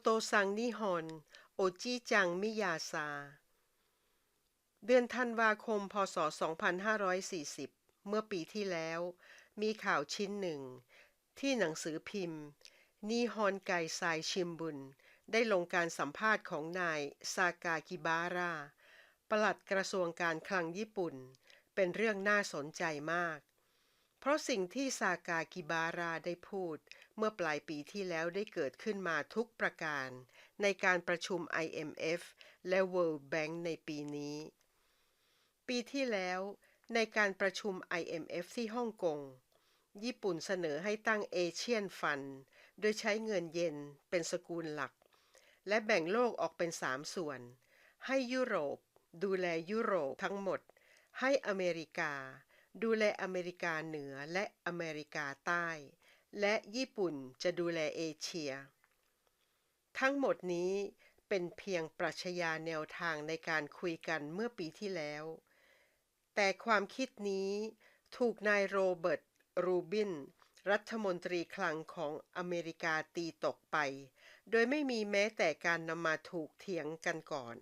โตซังนิฮอนโอจิจังมิยาซา เดือนธันวาคม พศ 2540 เมื่อปีที่แล้ว มีข่าวชิ้นหนึ่ง ที่หนังสือพิมพ์ นิฮอนไกไซชิมบุน ได้ลงการสัมภาษณ์ของนายซากากิบาระปลัดกระทรวงการคลังญี่ปุ่น เป็นเรื่องน่าสนใจมาก เพราะสิ่งที่ซากากิบาระได้พูด เมื่อปลายปีที่แล้วได้เกิดขึ้นมาทุกประการ ในการประชุม IMF และ World Bank ในปีนี้ ปีที่แล้วในการประชุม IMF ที่ฮ่องกง ญี่ปุ่นเสนอให้ตั้งเอเชียนฟัน โดยใช้เงินเยนเป็นสกุลหลัก และแบ่งโลกออกเป็นสามส่วน ให้ยุโรป ดูแลยุโรปทั้งหมด ให้อเมริกา ดูแลอเมริกาเหนือและอเมริกาใต้ และญี่ปุ่นจะดูแลเอเชีย ทั้งหมดนี้เป็นเพียงปรัชญาแนวทางในการคุยกันเมื่อปีที่แล้ว แต่ความคิดนี้ถูกนายโรเบิร์ต รูบิน รัฐมนตรีคลังของอเมริกาตีตกไป โดยไม่มีแม้แต่การนำมาถูกเถียงกันก่อน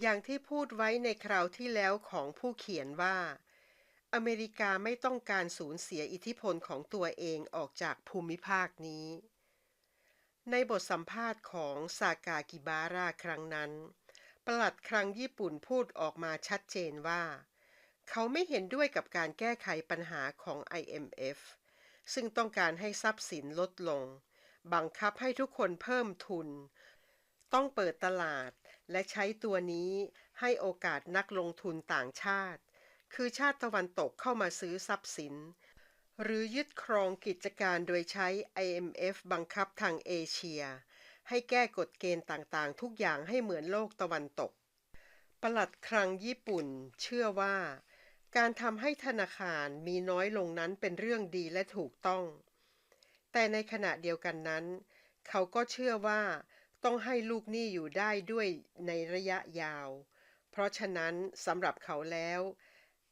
อย่างที่พูดไว้ในคราวที่แล้วของผู้เขียนว่า อเมริกาไม่ต้องการสูญเสียอิทธิพลของตัวเองออกจากภูมิภาคนี้ ในบทสัมภาษณ์ของซากากิบาระครั้งนั้น ปลัดคลังญี่ปุ่นพูดออกมาชัดเจนว่า เขาไม่เห็นด้วยกับการแก้ไขปัญหาของ IMF ซึ่งต้องการให้ทรัพย์สินลดลง บังคับให้ทุกคนเพิ่มทุน ต้องเปิดตลาดและใช้ตัวนี้ให้โอกาสนักลงทุนต่างชาติ คือชาติตะวันตกเข้ามาซื้อทรัพย์สิน หรือยึดครองกิจการโดยใช้ IMF บังคับทางเอเชีย ให้แก้กฎเกณฑ์ต่างๆ ทุกอย่างให้เหมือนโลกตะวันตก ปลัดคลังญี่ปุ่น เชื่อว่า การทำให้ธนาคารมีน้อยลงนั้นเป็นเรื่องดีและถูกต้อง แต่ในขณะเดียวกันนั้น เขาก็เชื่อว่าต้องให้ลูกหนี้อยู่ได้ด้วยในระยะยาว เพราะฉะนั้นสำหรับเขาแล้ว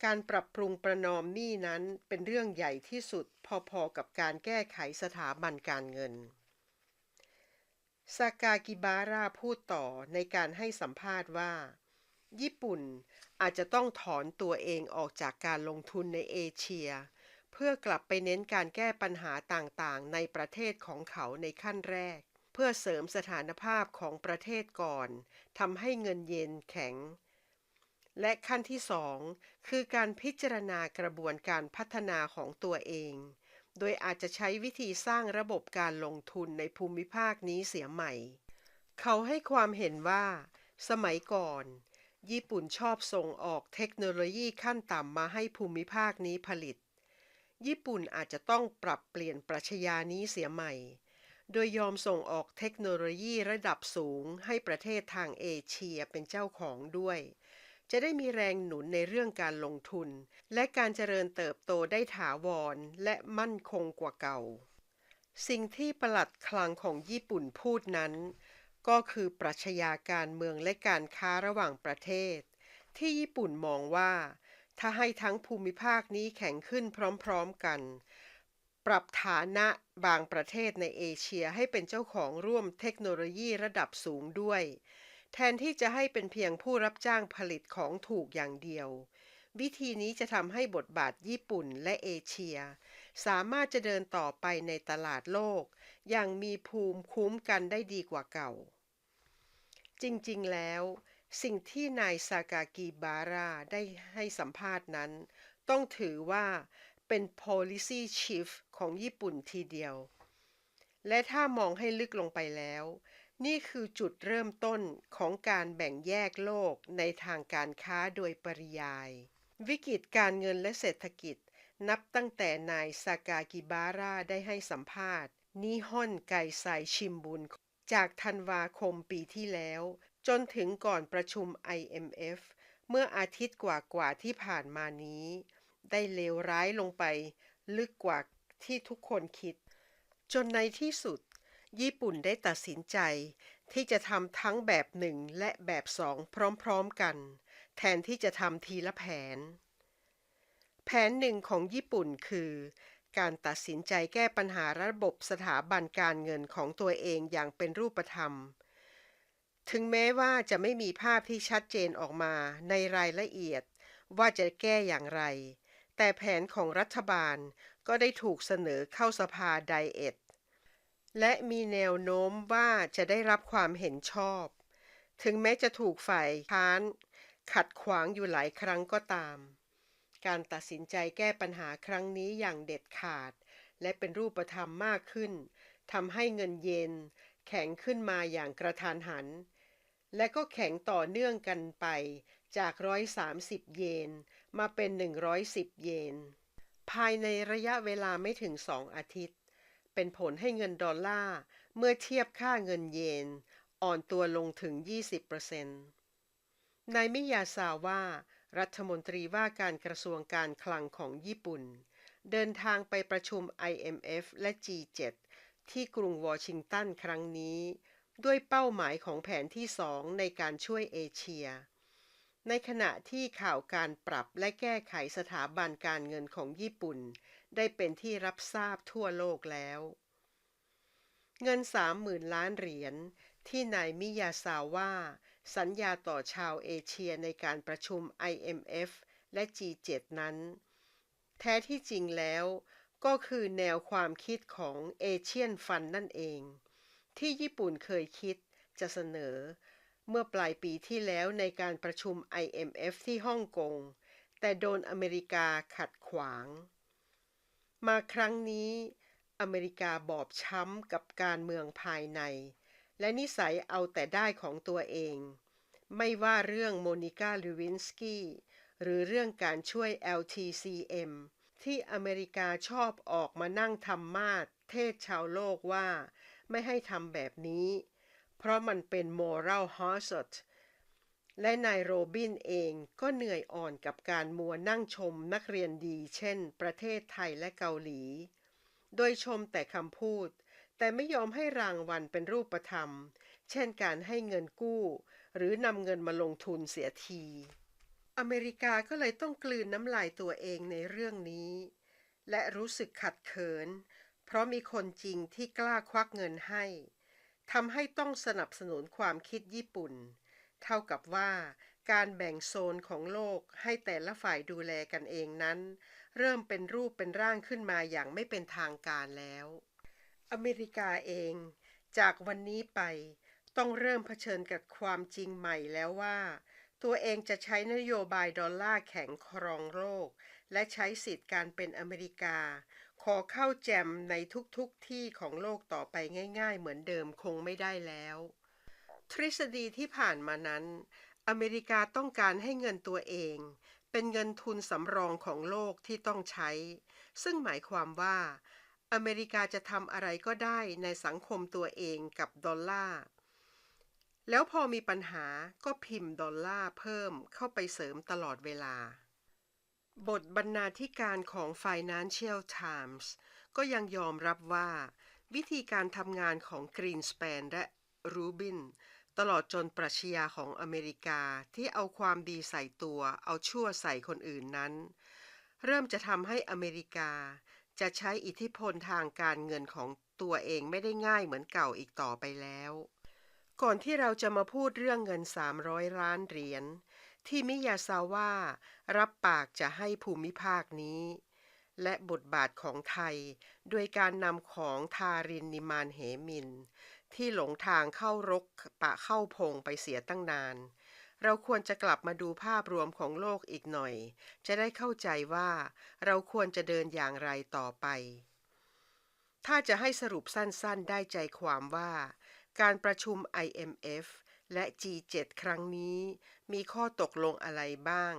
การปรับปรุงประนอมหนี้นั้นเป็นเรื่องใหญ่ที่สุดพอๆกับการแก้ไขสถาบันการเงินซากากิบาระพูดต่อในการให้สัมภาษณ์ว่า ญี่ปุ่นอาจจะต้องถอนตัวเองออกจากการลงทุนในเอเชีย เพื่อกลับไปเน้นการแก้ปัญหาต่างๆ ในประเทศของเขาในขั้นแรก เพื่อเสริมสถานภาพของประเทศก่อนทำให้เงินเยนแข็ง และขั้นที่สองคือการพิจารณากระบวนการพัฒนาของตัวเอง โดยอาจจะใช้วิธีสร้างระบบการลงทุนในภูมิภาคนี้เสียใหม่ เขาให้ความเห็นว่า สมัยก่อน ญี่ปุ่นชอบส่งออกเทคโนโลยีขั้นต่ำมาให้ภูมิภาคนี้ผลิต ญี่ปุ่นอาจจะต้องปรับเปลี่ยนปรัชญานี้เสียใหม่ โดยยอมส่งออกเทคโนโลยีระดับสูงให้ประเทศทางเอเชียเป็นเจ้าของด้วย จะได้มีแรงหนุนในเรื่องการลงทุน และการเจริญเติบโตได้ถาวรและมั่นคงกว่าเก่า สิ่งที่ประหลัดคลังของญี่ปุ่นพูดนั้น ก็คือปรัชญาการเมืองและการค้าระหว่างประเทศ ที่ญี่ปุ่นมองว่า ถ้าให้ทั้งภูมิภาคนี้แข็งขึ้นพร้อมๆกัน ปรับฐานะบางประเทศในเอเชียให้เป็นเจ้าของร่วมเทคโนโลยีระดับสูงด้วย แทนที่จะให้เป็นเพียงผู้รับจ้างผลิตของถูกอย่างเดียว วิธีนี้จะทำให้บทบาทญี่ปุ่นและเอเชีย สามารถจะเดินต่อไปในตลาดโลก อย่างมีภูมิคุ้มกันได้ดีกว่าเก่า จริงๆแล้วสิ่งที่นายซากากิบาระได้ให้สัมภาษณ์นั้น ต้องถือว่าเป็น policy shift ของญี่ปุ่นทีเดียว และถ้ามองให้ลึกลงไปแล้ว นี่คือจุดเริ่มต้นของการแบ่งแยกโลกในทางการค้าโดยปริยาย วิกฤตการเงินและเศรษฐกิจ นับตั้งแต่นายซากากิบาระได้ให้สัมภาษณ์ นิฮอนไกไซชิมบุนจากธันวาคมปีที่แล้ว จนถึงก่อนประชุม IMF เมื่ออาทิตย์กว่าๆที่ผ่านมานี้ ได้เลวร้ายลงไป ลึกกว่าที่ทุกคนคิด จนในที่สุด ญี่ปุ่นได้ตัดสินใจ ที่จะทำทั้งแบบหนึ่งและแบบสองพร้อมๆกัน แทนที่จะทำทีละแผน แผนหนึ่งของญี่ปุ่นคือ การตัดสินใจแก้ปัญหาระบบสถาบันการเงินของตัวเองอย่างเป็นรูปธรรม ถึงแม้ว่าจะไม่มีภาพที่ชัดเจนออกมาในรายละเอียดว่าจะแก้อย่างไร แต่แผนของรัฐบาลก็ได้ถูกเสนอเข้าสภาไดเอท และมีแนวโน้มว่าจะได้รับความเห็นชอบ ถึงแม้จะถูกฝ่ายค้าน ขัดขวางอยู่หลายครั้งก็ตาม การตัดสินใจแก้ปัญหาครั้งนี้อย่างเด็ดขาด และเป็นรูปธรรมมากขึ้นทำให้เงินเยนแข็งขึ้นมาอย่างกระทานหัน และก็แข็งต่อเนื่องกันไปจาก 130 เยนมาเป็น 110 เยน ภายในระยะเวลาไม่ถึง2อาทิตย์ เป็นผลให้เงินดอลลาร์เมื่อเทียบค่าเงินเยน อ่อนตัวลงถึง 20%นายมิยาซาว่ารัฐมนตรีว่าการกระทรวงการคลังของญี่ปุ่น เดินทางไปประชุม IMF และ G7 ที่กรุงวอชิงตันครั้งนี้ ด้วยเป้าหมายของแผนที่สองในการช่วยเอเชีย ในขณะที่ข่าวการปรับและแก้ไขสถาบันการเงินของญี่ปุ่น ได้เป็นที่รับทราบทั่วโลกแล้ว เงิน30,000ล้านเหรียญที่นายมิยาซาว่า สัญญาต่อชาวเอเชียในการประชุม IMF และ G7 นั้น แท้ที่จริงแล้วก็คือแนวความคิดของเอเชียนฟันนั่นเอง ที่ญี่ปุ่นเคยคิดจะเสนอ เมื่อปลายปีที่แล้วในการประชุม IMF ที่ฮ่องกง แต่โดนอเมริกาขัดขวาง มาครั้งนี้ อเมริกาบอบช้ำกับการเมืองภายใน และนิสัยเอาแต่ได้ของตัวเอง ไม่ว่าเรื่องโมนิกาลูวินสกี้หรือเรื่องการช่วย LTCM ที่อเมริกาชอบออกมานั่งทำมาดเทศชาวโลกว่า ไม่ให้ทำแบบนี้ เพราะมันเป็น moral hazard และนายโรบินเองก็เหนื่อยอ่อนกับการมัวนั่งชมนักเรียนดีเช่น ประเทศไทยและเกาหลี โดยชมแต่คำพูด แต่ไม่ยอมให้รางวัลเป็นรูปธรรม เช่นการให้เงินกู้ หรือนำเงินมาลงทุนเสียที อเมริกาก็เลยต้องกลืนน้ำลายตัวเองในเรื่องนี้ และรู้สึกขัดเขิน เพราะมีคนจริงที่กล้าควักเงินให้ทำให้ต้องสนับสนุนความคิดญี่ปุ่น เท่ากับว่าการแบ่งโซนของโลกให้แต่ละฝ่ายดูแลกันเองนั้น เริ่มเป็นรูปเป็นร่างขึ้นมาอย่างไม่เป็นทางการแล้ว อเมริกาเอง จากวันนี้ไป ต้องเริ่มเผชิญกับความจริงใหม่แล้วว่า ตัวเองจะใช้นโยบายดอลลาร์แข็งครองโลก และใช้สิทธิ์การเป็นอเมริกา ขอเข้าแจมในทุกๆทที่ของโลกต่อไปง่าย ๆ เหมือนเดิมคงไม่ได้แล้ว ทฤษฎีที่ผ่านมานั้น อเมริกาต้องการให้เงินตัวเอง เป็นเงินทุนสำรองของโลกที่ต้องใช้ ซึ่งหมายความว่า อเมริกาจะทำอะไรก็ได้ในสังคมตัวเองกับดอลลาร์แล้วพอมีปัญหาก็พิมพ์ดอลลาร์เพิ่มเข้าไปเสริมตลอดเวลา บทบรรณาธิการของ Financial Times ก็ยังยอมรับว่า วิธีการทำงานของ Greenspan และ Rubin ตลอดจนปรัชญาของอเมริกาที่เอาความดีใส่ตัว เอาชั่วใส่คนอื่นนั้น เริ่มจะทำให้อเมริกา จะใช้อิทธิพลทางการเงินของตัวเองไม่ได้ง่ายเหมือนเก่าอีกต่อไปแล้ว ก่อนที่เราจะมาพูดเรื่องเงิน 300 ล้านเหรียญที่มิยาซาว่ารับปากจะให้ภูมิภาคนี้ และบทบาทของไทยโดยการนำของทารินนิมานเหมิน ที่หลงทางเข้ารกปะเข้าพงไปเสียตั้งนาน เราควรจะกลับมาดูภาพรวมของโลกอีกหน่อย จะได้เข้าใจว่าเราควรจะเดินอย่างไรต่อไป ถ้าจะให้สรุปสั้นๆ ได้ใจความว่า การประชุม IMF และ G7 ครั้งนี้ มีข้อตกลงอะไรบ้าง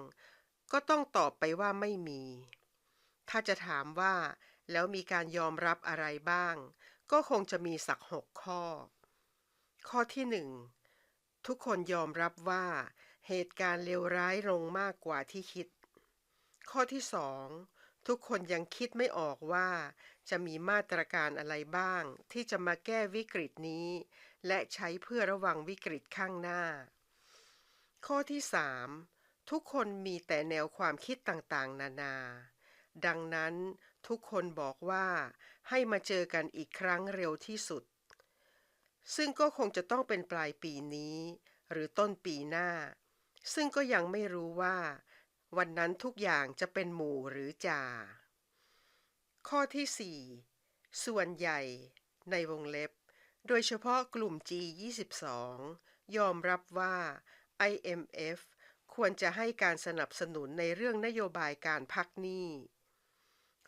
ก็ต้องตอบไปว่าไม่มี ถ้าจะถามว่าแล้วมีการยอมรับอะไรบ้าง ก็คงจะมีสักหกข้อ ข้อที่หนึ่งทุกคนยอมรับว่าเหตุการณ์เลวร้ายลงมากกว่าที่คิด ข้อที่สองทุกคนยังคิดไม่ออกว่า จะมีมาตรการอะไรบ้าง ที่จะมาแก้วิกฤตนี้ และใช้เพื่อระวังวิกฤตข้างหน้า ข้อที่สามทุกคนมีแต่แนวความคิดต่างๆ นานา ดังนั้น ทุกคนบอกว่าให้มาเจอกันอีกครั้งเร็วที่สุด ซึ่งก็คงจะต้องเป็นปลายปีนี้ หรือต้นปีหน้า ซึ่งก็ยังไม่รู้ว่า วันนั้นทุกอย่างจะเป็นหมู่หรือจ่า ข้อที่ 4 ส่วนใหญ่ในวงเล็บ โดยเฉพาะกลุ่ม G22 ยอมรับว่า IMF ควรจะให้การสนับสนุนในเรื่องนโยบายการพักหนี้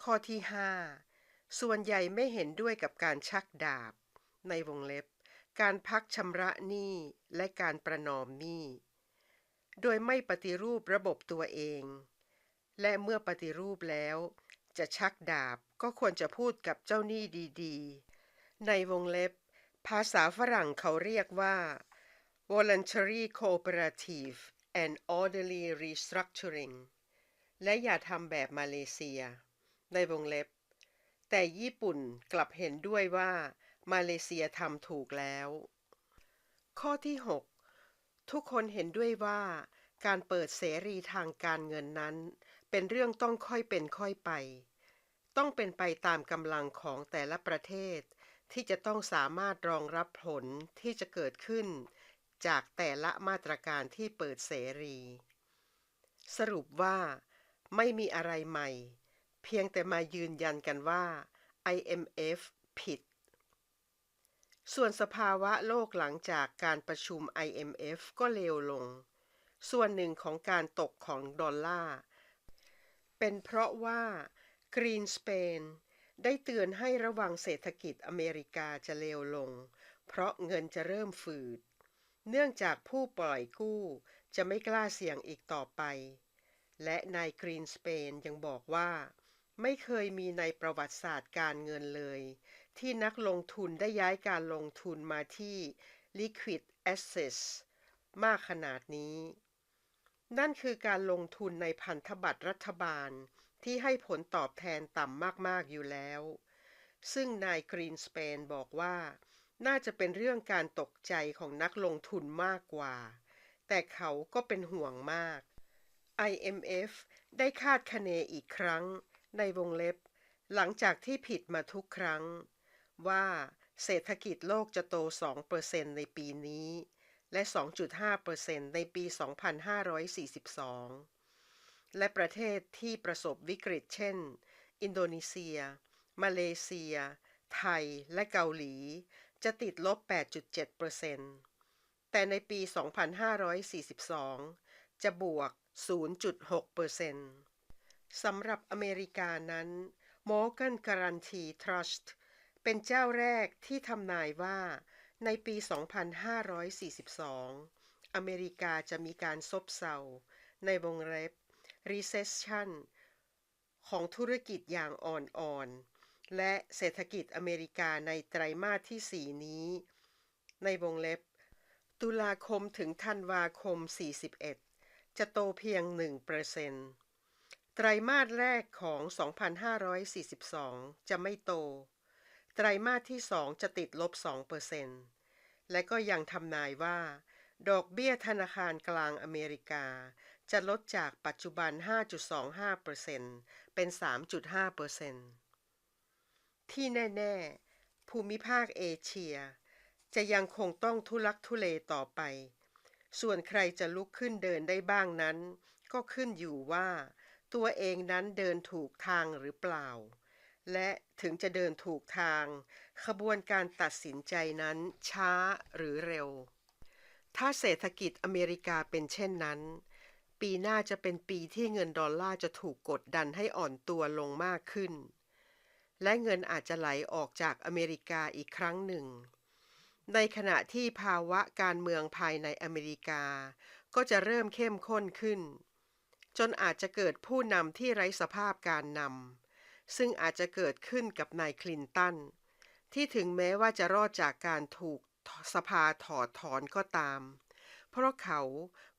ข้อที่ 5 ส่วนใหญ่ไม่เห็นด้วยกับการชักดาบ ในวงเล็บ การพักชำระหนี้และการประนอมหนี้ โดยไม่ปฏิรูประบบตัวเอง และเมื่อปฏิรูปแล้ว จะชักดาบก็ควรจะพูดกับเจ้าหนี้ดีๆ ในวงเล็บ ภาษาฝรั่งเขาเรียกว่า voluntary cooperative and orderly restructuring และอย่าทำแบบมาเลเซีย ในวงเล็บ แต่ญี่ปุ่นกลับเห็นด้วยว่ามาเลเซียทำถูกแล้ว ข้อที่ 6 ทุกคนเห็นด้วยว่าการเปิดเสรีทางการเงินนั้น เป็นเรื่องต้องค่อยเป็นค่อยไป ต้องเป็นไปตามกำลังของแต่ละประเทศ ที่จะต้องสามารถรองรับผลที่จะเกิดขึ้น จากแต่ละมาตรการที่เปิดเสรี สรุปว่า ไม่มีอะไรใหม่ เพียงแต่มายืนยันกันว่า IMF ผิด ส่วนสภาวะโลกหลังจากการประชุม IMF ก็เลวลง ส่วนหนึ่งของการตกของดอลลาร์ เป็นเพราะว่า Greenspan ได้เตือนให้ระวังเศรษฐกิจอเมริกาจะเลวลง เพราะเงินจะเริ่มฝืด เนื่องจากผู้ปล่อยกู้จะไม่กล้าเสี่ยงอีกต่อไป และนายกรีนสเปนยังบอกว่า ไม่เคยมีในประวัติศาสตร์การเงินเลย ที่นักลงทุนได้ย้ายการลงทุนมาที่ liquid assets มากขนาดนี้ นั่นคือการลงทุนในพันธบัตรรัฐบาลที่ให้ผลตอบแทนต่ำมาก ๆ อยู่แล้ว ซึ่งนายกรีนสเปนบอกว่า น่าจะเป็นเรื่องการตกใจของนักลงทุนมากกว่า แต่เขาก็เป็นห่วงมาก IMF ได้คาดคะเนอีกครั้ง ในวงเล็บ หลังจากที่ผิดมาทุกครั้ง ว่าเศรษฐกิจโลกจะโต 2%ในปีนี้ และ 2.5%ในปี 2542 และประเทศที่ประสบวิกฤตเช่น อินโดนีเซีย มาเลเซีย ไทย และเกาหลี จะติดลบ 8.7%แต่ในปี 2542 จะบวก 0.6% สำหรับอเมริกานั้น Morgan Guaranty Trust เป็นเจ้าแรกที่ทำนายว่าในปี 2542 อเมริกาจะมีการซบเซาในวงเล็บ recession ของธุรกิจอย่างอ่อนๆ และเศรษฐกิจอเมริกาในไตรมาสที่ 4 นี้ ในวงเล็บ ตุลาคมถึงธันวาคม 41 จะโตเพียง 1% ไตรมาสแรกของ 2542 จะไม่โต ไตรมาสที่ 2 จะติดลบ 2%และก็ยังทำนายว่า ดอกเบี้ยธนาคารกลางอเมริกา จะลดจากปัจจุบัน 5.25%เป็น 3.5%ที่แน่ ๆ ภูมิภาคเอเชีย จะยังคงต้องทุลักทุเลต่อไป ส่วนใครจะลุกขึ้นเดินได้บ้างนั้น ก็ขึ้นอยู่ว่า ตัวเองนั้นเดินถูกทางหรือเปล่า และถึงจะเดินถูกทาง ขบวนการตัดสินใจนั้นช้าหรือเร็ว ถ้าเศรษฐกิจอเมริกาเป็นเช่นนั้น ปีหน้าจะเป็นปีที่เงินดอลลาร์จะถูกกดดันให้อ่อนตัวลงมากขึ้น และเงินอาจจะไหลออกจากอเมริกาอีกครั้งหนึ่ง ในขณะที่ภาวะการเมืองภายในอเมริกา ก็จะเริ่มเข้มข้นขึ้น จนอาจจะเกิดผู้นำที่ไร้สภาพการนำซึ่งอาจจะเกิดขึ้นกับนายคลินตัน ที่ถึงแม้ว่าจะรอดจากการถูกสภาถอดถอนก็ตาม เพราะเขา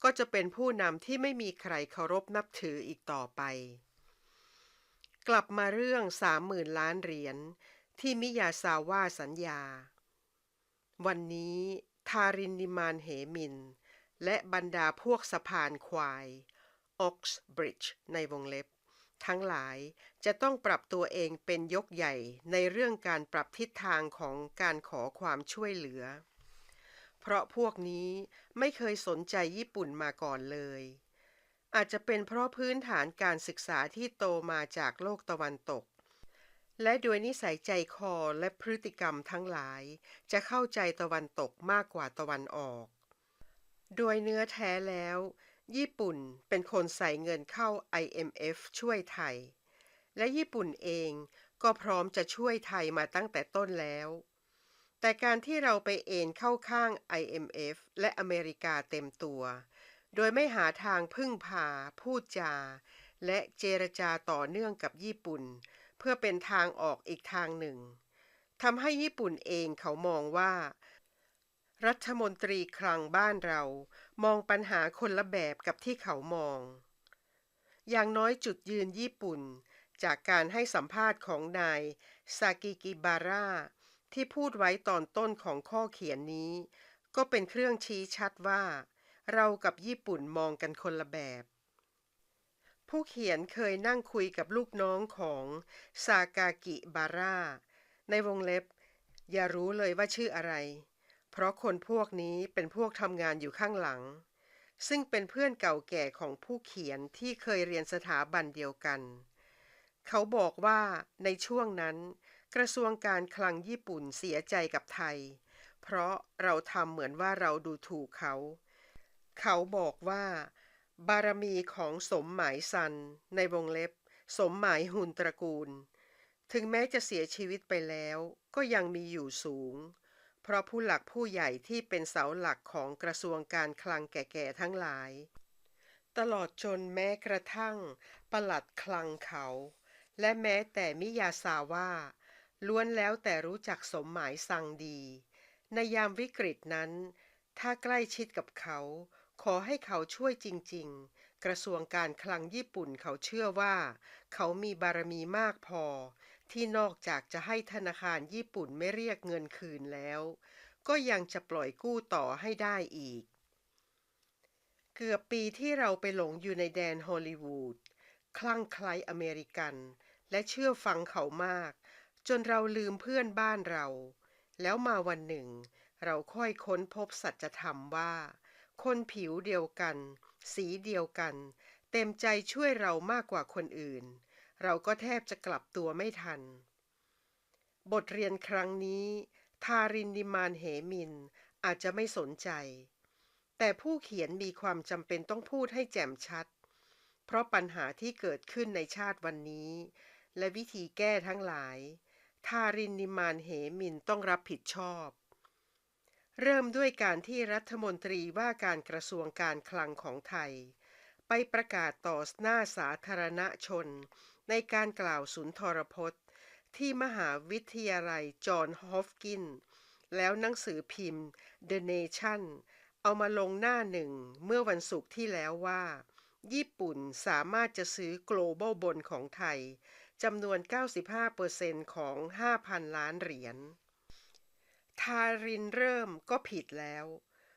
ก็จะเป็นผู้นำที่ไม่มีใครเคารพนับถืออีกต่อไป กลับมาเรื่องสามหมื่นล้านเหรียญที่มิยาซาว่าสัญญา วันนี้ทารินนิมานเหมิน และบรรดาพวกสะพานควาย Oxbridge ในวงเล็บ ทั้งหลายจะต้องปรับตัวเองเป็นยกใหญ่ในเรื่องการปรับทิศทางของการขอความช่วยเหลือ เพราะพวกนี้ไม่เคยสนใจญี่ปุ่นมาก่อนเลย อาจจะเป็นเพราะพื้นฐานการศึกษาที่โตมาจากโลกตะวันตกและโดยนิสัยใจคอและพฤติกรรมทั้งหลาย จะเข้าใจตะวันตกมากกว่าตะวันออก โดยเนื้อแท้แล้ว ญี่ปุ่นเป็นคนใส่เงินเข้า IMF ช่วยไทย และญี่ปุ่นเองก็พร้อมจะช่วยไทยมาตั้งแต่ต้นแล้ว แต่การที่เราไปเอนเข้าข้าง IMF และอเมริกาเต็มตัว โดยไม่หาทางพึ่งพา พูดจา และเจรจาต่อเนื่องกับญี่ปุ่น เพื่อเป็นทางออกอีกทางหนึ่งทำให้ญี่ปุ่นเองเขามองว่า รัฐมนตรีคลังบ้านเรา มองปัญหาคนละแบบกับที่เขามอง อย่างน้อยจุดยืนญี่ปุ่น จากการให้สัมภาษณ์ของนายซากิกิบาร่าที่พูดไว้ตอนต้นของข้อเขียนนี้ ก็เป็นเครื่องชี้ชัดว่า เรากับญี่ปุ่นมองกันคนละแบบ ผู้เขียนเคยนั่งคุยกับลูกน้องของซากากิบาร่าในวงเล็บ อย่ารู้เลยว่าชื่ออะไร เพราะคนพวกนี้เป็นพวกทำงานอยู่ข้างหลัง ซึ่งเป็นเพื่อนเก่าแก่ของผู้เขียนที่เคยเรียนสถาบันเดียวกัน เขาบอกว่าในช่วงนั้น กระทรวงการคลังญี่ปุ่นเสียใจกับไทย เพราะเราทำเหมือนว่าเราดูถูกเขา เขาบอกว่า บารมีของสมหมายซันในวงเล็บ สมหมายหุนตระกูล ถึงแม้จะเสียชีวิตไปแล้วก็ยังมีอยู่สูง เพราะผู้หลักผู้ใหญ่ที่เป็นเสาหลักของกระทรวงการคลังแก่ๆทั้งหลาย ตลอดจนแม้กระทั่งปลัดคลังเขา และแม้แต่มิยาซาว่า ล้วนแล้วแต่รู้จักสมหมายสั่งดี ในยามวิกฤตนั้น ถ้าใกล้ชิดกับเขา ขอให้เขาช่วยจริง ๆ กระทรวงการคลังญี่ปุ่นเขาเชื่อว่า เขามีบารมีมากพอ ที่นอกจากจะให้ธนาคารญี่ปุ่นไม่เรียกเงินคืนแล้ว ก็ยังจะปล่อยกู้ต่อให้ได้อีก เกือบปีที่เราไปหลงอยู่ในแดนฮอลลีวูดคลั่งไคล้อเมริกัน และเชื่อฟังเขามาก จนเราลืมเพื่อนบ้านเรา แล้วมาวันหนึ่ง เราค่อยค้นพบสัจธรรมว่า คนผิวเดียวกัน สีเดียวกัน เต็มใจช่วยเรามากกว่าคนอื่น เราก็แทบจะกลับตัวไม่ทัน บทเรียนครั้งนี้ ทารินดิมานเหมินอาจจะไม่สนใจ แต่ผู้เขียนมีความจำเป็นต้องพูดให้แจ่มชัด เพราะปัญหาที่เกิดขึ้นในชาติวันนี้ และวิธีแก้ทั้งหลาย ทารินนิมานเหมินต้องรับผิดชอบ เริ่มด้วยการที่รัฐมนตรีว่าการกระทรวงการคลังของไทย ไปประกาศต่อหน้าสาธารณชน ในการกล่าวสุนทรพจน์ ที่มหาวิทยาลัยจอห์นฮอฟกิน แล้วหนังสือพิมพ์ The Nation เอามาลงหน้าหนึ่งเมื่อวันศุกร์ที่แล้วว่า ญี่ปุ่นสามารถจะซื้อ global bond ของไทยจำนวน 95%ของ 5,000 ล้านเหรียญ ทารินเริ่มก็ผิดแล้ว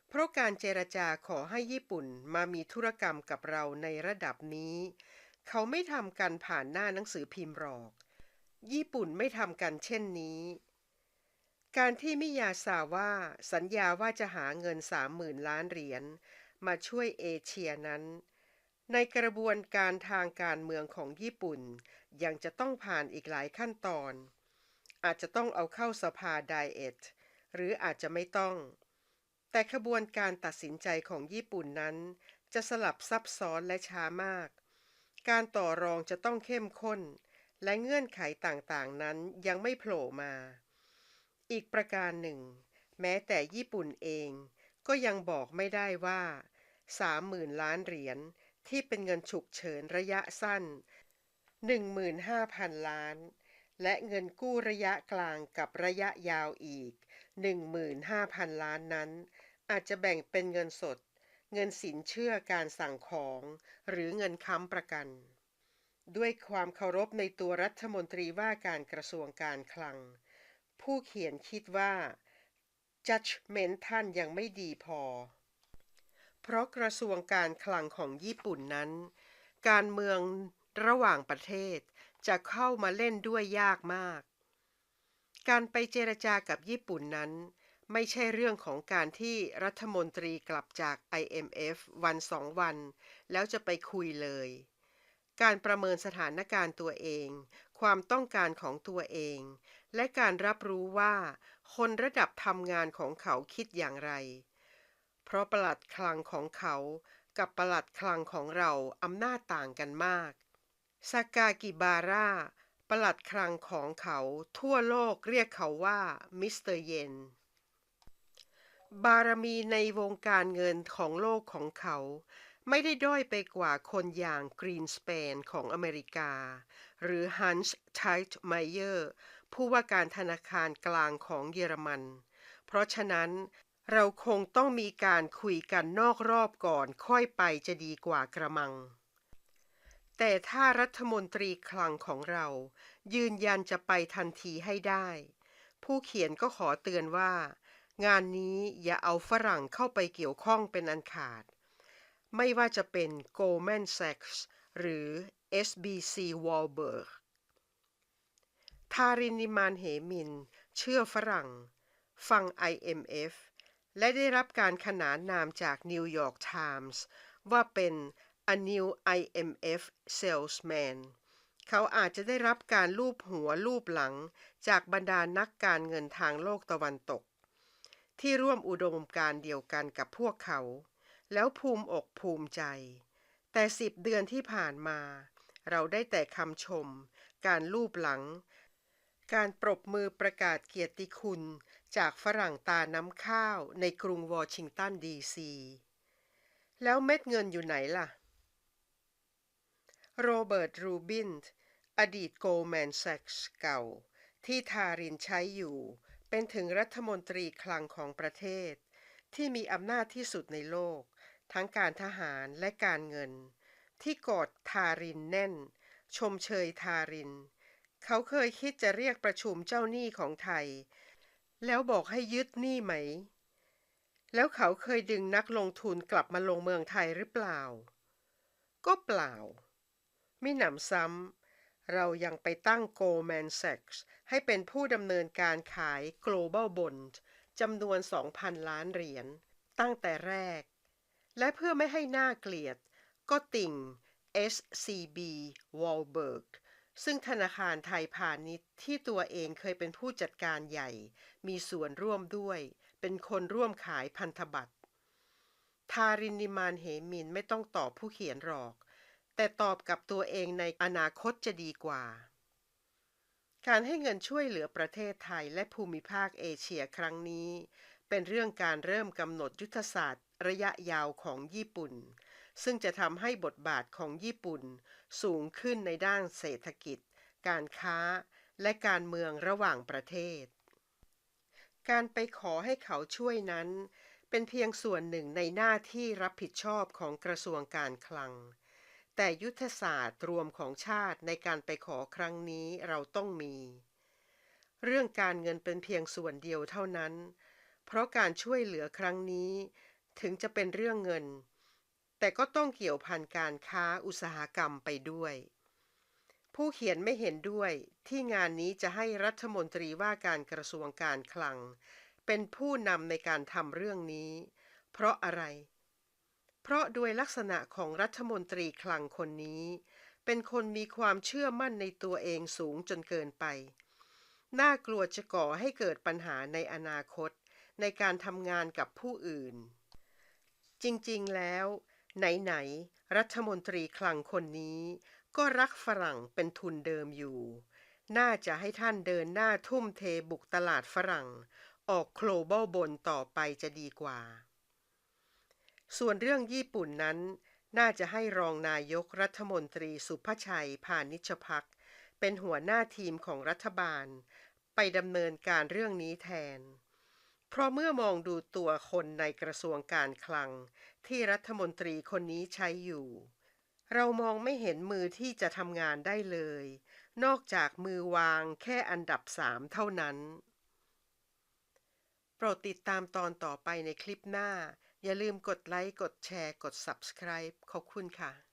เพราะการเจรจาขอให้ญี่ปุ่นมามีธุรกรรมกับเราในระดับนี้ เขาไม่ทำกันผ่านหน้าหนังสือพิมพ์หรอก ญี่ปุ่นไม่ทำกันเช่นนี้ การที่มิยาซาว่าสัญญาว่าจะหาเงิน30,000ล้านเหรียญมาช่วยเอเชียนั้น ในกระบวนการทางการเมืองของญี่ปุ่น ยังจะต้องผ่านอีกหลายขั้นตอน อาจจะต้องเอาเข้าสภาไดเอทหรืออาจจะไม่ต้อง แต่ขบวนการตัดสินใจของญี่ปุ่นนั้น จะสลับซับซ้อนและช้ามาก การต่อรองจะต้องเข้มข้น และเงื่อนไขต่างๆนั้นยังไม่โผล่มา อีกประการหนึ่ง แม้แต่ญี่ปุ่นเองก็ยังบอกไม่ได้ว่า30,000ล้านเหรียญที่เป็นเงินฉุกเฉินระยะสั้น 15,000 ล้าน และเงินกู้ระยะกลางกับระยะยาวอีก 15,000 ล้านนั้น อาจจะแบ่งเป็นเงินสด เงินสินเชื่อการสั่งของ หรือเงินค้ำประกัน ด้วยความเคารพในตัวรัฐมนตรีว่าการกระทรวงการคลัง ผู้เขียนคิดว่า judgment ท่านยังไม่ดีพอ เพราะกระทรวงการคลังของญี่ปุ่นนั้น การเมืองระหว่างประเทศจะเข้ามาเล่นด้วยยากมาก การไปเจรจากับญี่ปุ่นนั้น ไม่ใช่เรื่องของการที่รัฐมนตรีกลับจาก IMF วันสองวัน แล้วจะไปคุยเลย การประเมินสถานการณ์ตัวเอง ความต้องการของตัวเอง และการรับรู้ว่า คนระดับทำงานของเขาคิดอย่างไร เพราะประหลัดคลังของเขากับประหลัดคลังของเราอำนาจต่างกันมากซากากิบาร่าประหลัดคลังของเขาทั่วโลกเรียกเขาว่ามิสเตอร์เยน บารมีในวงการเงินของโลกของเขา ไม่ได้ด้อยไปกว่าคนอย่างกรีนสเปนของอเมริกา หรือฮันส์ไทต์ไมเยอร์ผู้ว่าการธนาคารกลางของเยอรมัน เพราะฉะนั้นเราคงต้องมีการคุยกันนอกรอบก่อนค่อยไปจะดีกว่ากระมัง แต่ถ้ารัฐมนตรีคลังของเรา ยืนยันจะไปทันทีให้ได้ ผู้เขียนก็ขอเตือนว่า งานนี้อย่าเอาฝรั่งเข้าไปเกี่ยวข้องเป็นอันขาด ไม่ว่าจะเป็น Goldman Sachs หรือ SBC Warburg ทารินิมานเหมิน เชื่อฝรั่ง ฟัง IMF และได้รับการขนานนามจาก New York Times ว่าเป็น a new IMF salesman เขาอาจจะได้รับการลูบหัวลูบหลังจากบรรดานักการเงินทางโลกตะวันตก ที่ร่วมอุดมการเดียวกันกับพวกเขา แล้วภูมิอกภูมิใจ แต่สิบเดือนที่ผ่านมา เราได้แต่คำชม การลูบหลัง การปรบมือประกาศเกียรติคุณ จากฝรั่งตาน้ำข้าวในกรุงวอชิงตันดีซีแล้วเม็ดเงินอยู่ไหนล่ะ โรเบิร์ต รูบิน อดีตโกลแมนแซกส์เก่า ที่ทารินใช้อยู่ เป็นถึงรัฐมนตรีคลังของประเทศ ที่มีอำนาจที่สุดในโลก ทั้งการทหารและการเงิน ที่กอดทารินแน่น ชมเชยทาริน เขาเคยคิดจะเรียกประชุมเจ้าหนี้ของไทย แล้วบอกให้ยึดหนี้ไหม แล้วเขาเคยดึงนักลงทุนกลับมาลงเมืองไทยหรือเปล่า ก็เปล่ามิหนำซ้ำ เรายังไปตั้ง Goldman Sachs ให้เป็นผู้ดำเนินการขาย Global Bond จำนวน 2,000 ล้านเหรียญตั้งแต่แรก และเพื่อไม่ให้หน่าเกลียด ก็ติ่ง SCB Walberg ซึ่งธนาคารไทยพาณิชย์ที่ตัวเองเคยเป็นผู้จัดการใหญ่ มีส่วนร่วมด้วย เป็นคนร่วมขายพันธบัตร ทารินนิมานเหมินไม่ต้องตอบผู้เขียนหรอก แต่ตอบกับตัวเองในอนาคตจะดีกว่า การให้เงินช่วยเหลือประเทศไทยและภูมิภาคเอเชียครั้งนี้ เป็นเรื่องการเริ่มกำหนดยุทธศาสตร์ ระยะยาวของญี่ปุ่น ซึ่งจะทำให้บทบาทของญี่ปุ่น สูงขึ้นในด้านเศรษฐกิจ การค้า และการเมืองระหว่างประเทศ การไปขอให้เขาช่วยนั้น เป็นเพียงส่วนหนึ่งในหน้าที่รับผิดชอบของกระทรวงการคลัง แต่ยุทธศาสตร์รวมของชาติในการไปขอครั้งนี้เราต้องมี เรื่องการเงินเป็นเพียงส่วนเดียวเท่านั้น เพราะการช่วยเหลือครั้งนี้ถึงจะเป็นเรื่องเงิน แต่ก็ต้องเกี่ยวพันการค้าอุตสาหกรรมไปด้วย ผู้เขียนไม่เห็นด้วยที่งานนี้จะให้รัฐมนตรีว่าการกระทรวงการคลัง เป็นผู้นำในการทำเรื่องนี้ เพราะอะไร เพราะโดยลักษณะของรัฐมนตรีคลังคนนี้ เป็นคนมีความเชื่อมั่นในตัวเองสูงจนเกินไป น่ากลัวจะก่อให้เกิดปัญหาในอนาคตในการทำงานกับผู้อื่น จริงๆแล้ว ไหนๆรัฐมนตรีคลังคนนี้ ก็รักฝรั่งเป็นทุนเดิมอยู่ น่าจะให้ท่านเดินหน้าทุ่มเทบุกตลาดฝรั่ง ออกโคลบอลบนต่อไปจะดีกว่า ส่วนเรื่องญี่ปุ่นนั้น น่าจะให้รองนายกรัฐมนตรีสุภชัยพานิชพักเป็นหัวหน้าทีมของรัฐบาล ไปดำเนินการเรื่องนี้แทน เพราะเมื่อมองดูตัวคนในกระทรวงการคลัง ที่รัฐมนตรีคนนี้ใช้อยู่ เรามองไม่เห็นมือที่จะทำงานได้เลย นอกจากมือวางแค่อันดับสามเท่านั้น โปรดติดตามตอนต่อไปในคลิปหน้า อย่าลืมกดไลค์ กดแชร์ กด Subscribe ขอบคุณค่ะ